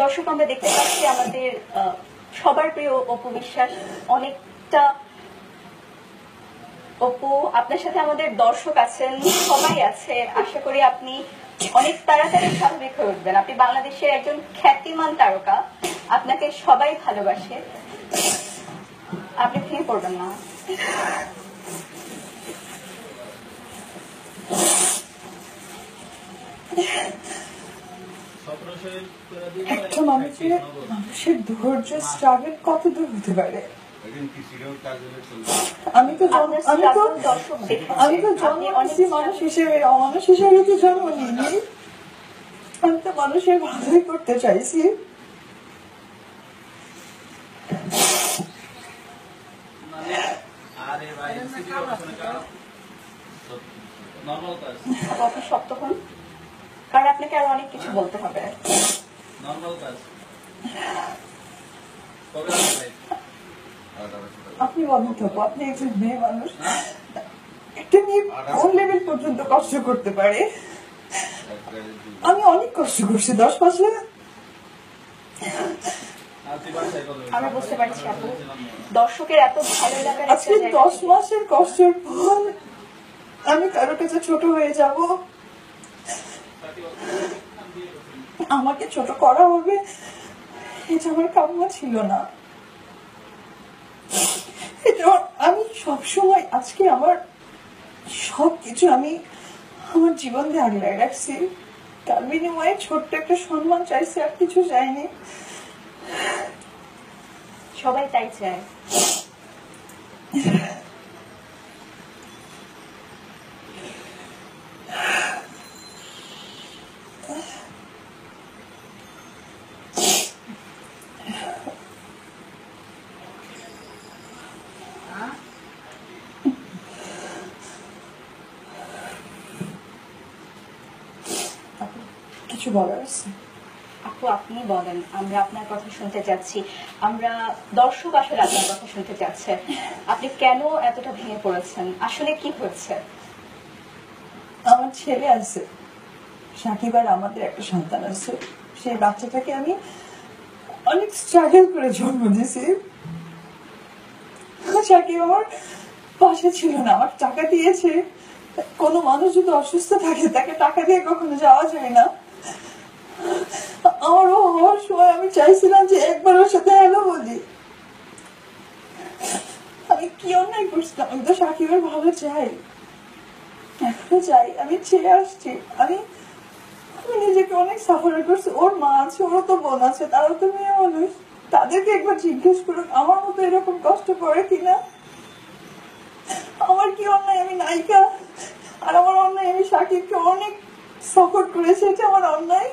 দর্শক, আমরা দেখতে পাচ্ছি আমাদের সবার প্রিয় অপু বিশ্বাস অনেকটা অপু। আপনার সাথে আমাদের দর্শক আছেন, সবাই আছে। আশা করি আপনি অনেক তাড়াতাড়ি স্বাভাবিক হয়ে উঠবেন। আপনি বাংলাদেশের একজন খ্যাতিমান তারকা। আপনাকে সবাই ভালোবাসে। আপনি ভেঙে পড়বেন না। একটা মানুষের মানুষের ধৈর্য স্ট্রাগল কত দূর হতে পারে? আমি তো আমি তো। আমি তো মানুষ হিসেবে অমানুষ হিসেবে তো জন্ম নিইনি। আমি তো মানুষের ভালোই করতে চাইছি। নর্মাল কাজ আপু, আপনি শক্ত হন কারণ আপনাকে আরও অনেক কিছু বলতে হবে। আপনি বলেন তো আপনি একজন মেয়ে মানুষ। একটা মেয়ে কোন লেভেল পর্যন্ত কষ্ট করতে পারে? আমি অনেক কষ্ট করছি দশ মাসে আমি বুঝতে পারছি আপু। দর্শকের এত ভালো লাগার একটা আজকে দশ মাসের কষ্টের পর আমি কারোর কাছে ছোট হয়ে যাব। আমাকে ছোট করা হবে, এটা আমার কাম্য ছিল না। আমি সবসময় আজকে আমার সব কিছু আমি আমার জীবন দিয়ে রাখছি। তার বিনিময়ে ছোট্ট একটা সম্মান চাইছি, আর কিছু চাইনি। সবাই তাই চায়। কিছু বলার আছে? আপু আপনি বলেন আমরা আপনার কথা শুনতে চাচ্ছি। আমরা দর্শক আসলে আপনার কথা শুনতে চাচ্ছে। আপনি কেন এতটা ভেঙে পড়েছেন? আসলে কি হচ্ছে? আমার ছেলে আছে। সাকিব আর আমাদের একটা সন্তান আছে। সেই বাচ্চাটাকে আমি অনেক স্ট্রাগল করে জন্ম দিয়েছি। সাকিব আমার পাশে ছিল না আমার টাকা দিয়েছে। কোনো মানুষ যদি অসুস্থ থাকে তাকে টাকা দিয়ে কখনো যাওয়া যায় না। আমার হওয়ার সময় আমি চাইছিলাম যে একবার ওর সাথে হ্যালো বলি। আমি কি অন্যায় করছিলাম? আমি তো সাকিবের ভালো চাই। এখনও চাই। আমি ছেড়ে আসছি। আমি আমি নিজেকে অনেক সাফার করছি। ওর মা আছে, ওরও তো বোন আছে, তারাও তো মেয়ে মানুষ। তাদেরকে একবার জিজ্ঞেস করুক আমার মতো এরকম কষ্ট করে কিনা? আমার কি অন্যায়? আমি নায়িকা। আর আমার অন্যায় আমি সাকিবকে অনেক সাপোর্ট করেছি, এটা আমার অন্যায়।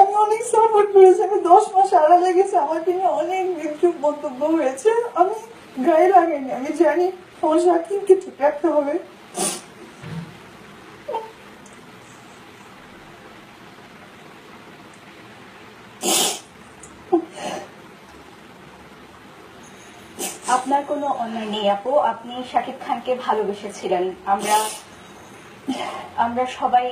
আমি অনেক সাপোর্ট করেছি আমি দশ মাস নিয়ে অনেক হয়েছে। আমি গায়ে লাগাইনি, আমি জানি আমার ঠিক রাখতে হবে। আপনার কোনো অন্যায় নেই, আপু। আপনি শাকিব খানকে ভালোবেসেছিলেন। আমরা আমরা সবাই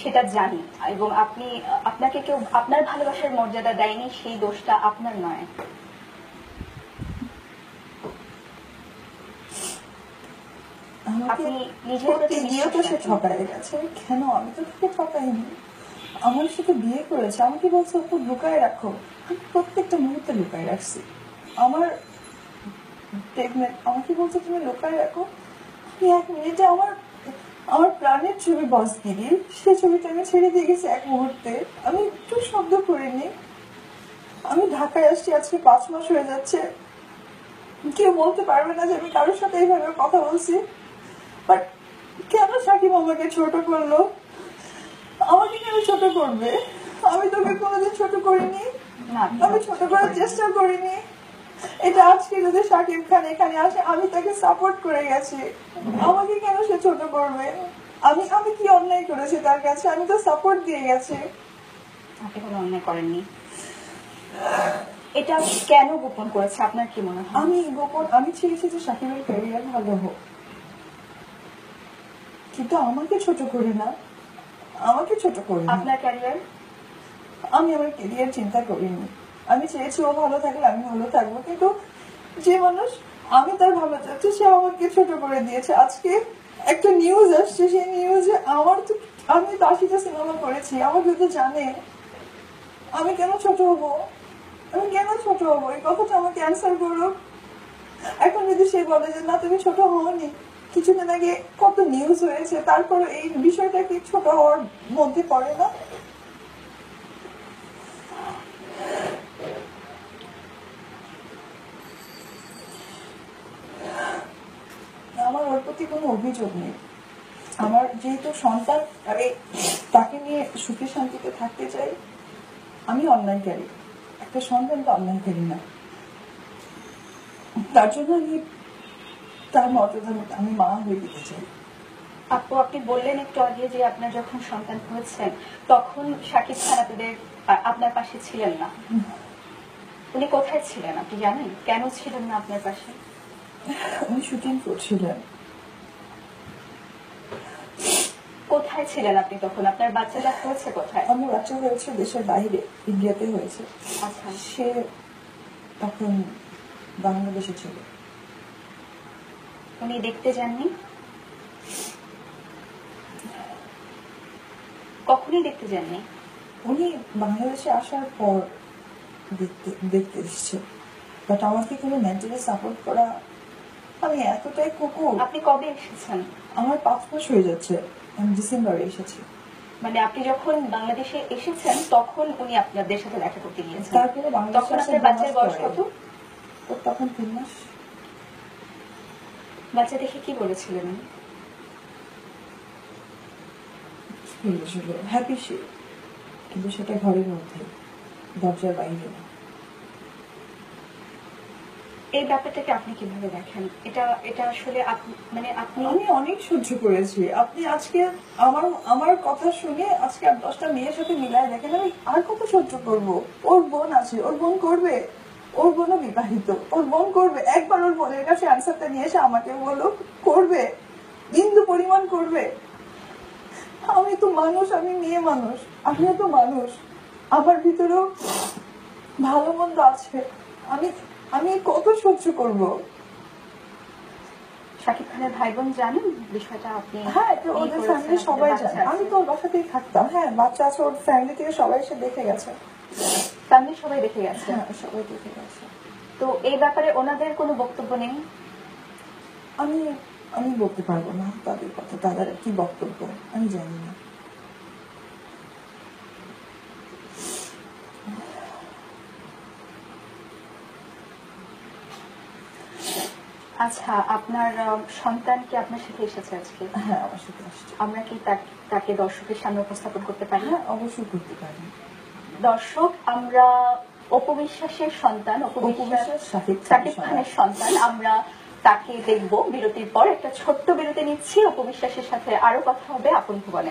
সেটা জানি। এবং আপনি আপনাকে কেউ আপনার ভালোবাসার মর্যাদা দেয়নি সেই দোষটা আপনার নয়। আপনি সে ঠকায় গেছে। কেন? আমি তো তাকে ঠকাইনি। আমার সাথে বিয়ে করেছে। আমাকে বলছে ওকে লুকায় রাখো। আমি প্রত্যেকটা মুহূর্তে লুকায় রাখছি। আমার আমাকে বলছে তুমি লুকায় রাখো। আমি এক মিনিটে আমার আমার প্রাণের ছবি বসগিরি সে ছবিটা আমি ছেড়ে দিয়ে গেছি এক মুহূর্তে। আমি একটু শব্দ করিনি। আমি ঢাকায় আসছি আজকে পাঁচ মাস হয়ে যাচ্ছে। কেউ বলতে পারবে না যে আমি কারোর সাথে এইভাবে কথা বলছি। বাট কেন সাকিব আমাকে ছোট করল? আমাকে কেন ছোট করবে? আমি তোকে কোনোদিন ছোট করিনি। না। আমি ছোট করার চেষ্টা করিনি। এটা আজকে যদি সাকিব খান এখানে আসে আমি তাকে সাপোর্ট করে গেছি। আমাকে কেন সে ছোট করবে? আমি আমি কি অন্যায় করেছি তার কাছে? আমি তো সাপোর্ট দিয়ে গেছি। আপনি কোনো অন্যায় করেননি। এটা কেন গোপন করেছে? আপনার কি মনে হয়? আমি গোপন আমি চেয়েছি যে সাকিবের ক্যারিয়ার ভালো হোক। কিন্তু আমাকে ছোট করে না। আমাকে ছোট করিনি আপনার ক্যারিয়ার আমি আমার কেরিয়ার চিন্তা করিনি। আমি চেয়েছি ও ভালো থাকলে আমি ভালো থাকব, কিন্তু যে মানুষ, আমি তার ভালো চাচ্ছি সে আমাকে ছোট করে দিয়েছে। আজকে একটা নিউজ আসছে, সেই নিউজে আমার তো, আমি তো সিনেমা করেছি, আমার যদি জানে আমি কেন ছোট হব, আমি কেন ছোট হব, এই কথাটা আমাকে অ্যান্সার করো। এখন যদি সে বলে যে, না, তুমি ছোট হওনি। কিছুদিন আগে কত নিউজ হয়েছে তারপরে এই বিষয়টা কি ছোট হওয়ার মধ্যে পড়ে না আমার ওর প্রতি কোনো অভিযোগ নেই। আমার যেহেতু সন্তান আমি তাকে নিয়ে সুখে শান্তিতে থাকতে চাই আমি অন্যায়কারী একটা সন্তান তো অন্যায়কারী না। তার জন্য আমি তার মর্যাদা আমি মা হয়ে দিতে চাই। আপু আপনি বললেন একটু আগে যে আপনার যখন সন্তান হয়েছেন তখন শাকিব খান আপনাদের আপনার পাশে ছিলেন না। উনি কোথায় ছিলেন আপনি জানেন? কেন ছিলেন না আপনার পাশে? উনি শুটিং করছিলেন। কোথায় ছিলেন আপনি তখন? আপনার বাচ্চাটা হয়েছে কোথায়? আমার বাচ্চা হয়েছে দেশের বাইরে ইন্ডিয়াতে হয়েছে। আচ্ছা। সে তখন বাংলাদেশে ছিল। উনি দেখতে যাননি? কখনই দেখতে যাননি? উনি বাংলাদেশে আসার পর দেখতে দেখতে এসছে। বাট আমাকে কোনো মেন্টালি সাপোর্ট করা আমি এতটাই কুকুর। আপনি কবে এসেছেন? আমার পাঁচ মাস হয়ে যাচ্ছে। আমি ডিসেম্বরে এসেছি। মানে আপনি যখন বাংলাদেশে এসেছেন তখন উনি আপনাদের সাথে দেখা করতে গিয়েছেন। তারপরে বাংলাদেশে তখন আপনার বাচ্চার বয়স কত? ওর তখন তিন মাস। বাচ্চা দেখে কি বলেছিলেন বলেছিল? হ্যাপি সে। কিন্তু সেটা ঘরের মধ্যে দরজার বাইরে। না এই ব্যাপারটাকে আপনি কীভাবে দেখেন? এটা এটা আসলে মানে আপনি আমি অনেক সহ্য করেছি। আপনি আজকে আমার আমার কথা শুনে আজকে আর দশটা মেয়ের সাথে মিলায় দেখেন, আমি আর কত সহ্য করব? ওর বোন আছে, ওর বোন করবে? ওর বোনও বিবাহিত, ওর বোন করবে? একবার ওর বোনের কাছে আনসারটা নিয়ে এসে আমাকে বলল করবে? বিন্দু পরিমাণ করবে? আমি তো মানুষ, আমি মেয়ে মানুষ, আমিও তো মানুষ। আমার ভিতরেও ভালো মন্দ আছে। আমি আমি কত সহ্য করব? শাকিব খানের ভাই বোন জানেন বিষয়টা? আপনি হ্যাঁ তো ওদের ফ্যামিলি সবাই জানে। আমি তো ওর বাসাতেই থাকতাম। হ্যাঁ বাচ্চা আছে ওর ফ্যামিলি থেকে সবাই এসে দেখে গেছে। ফ্যামিলি সবাই দেখে গেছে? হ্যাঁ সবাই দেখে গেছে। তো এই ব্যাপারে ওনাদের কোনো বক্তব্য নেই? আমি আমি বলতে পারব না তাদের কথা তাদের কি বক্তব্য? আমি জানি না। আচ্ছা আপনার সন্তান কি আপনার সাথে এসেছে আজকে? হ্যাঁ আমার সাথে আসছে আমরা কি তাক- দর্শকের সামনে উপস্থাপন করতে পারি? হ্যাঁ অবশ্যই করতে পারি। দর্শক আমরা অপবিশ্বাসের সন্তান অপবিশ্বাস শাকিব সাকিব খানের খানের সন্তান আমরা তাকে দেখব বিরতির পর। একটা ছোট্ট বিরতি নিচ্ছি অপবিশ্বাসের সাথে আরও কথা হবে আপন ভুবনে।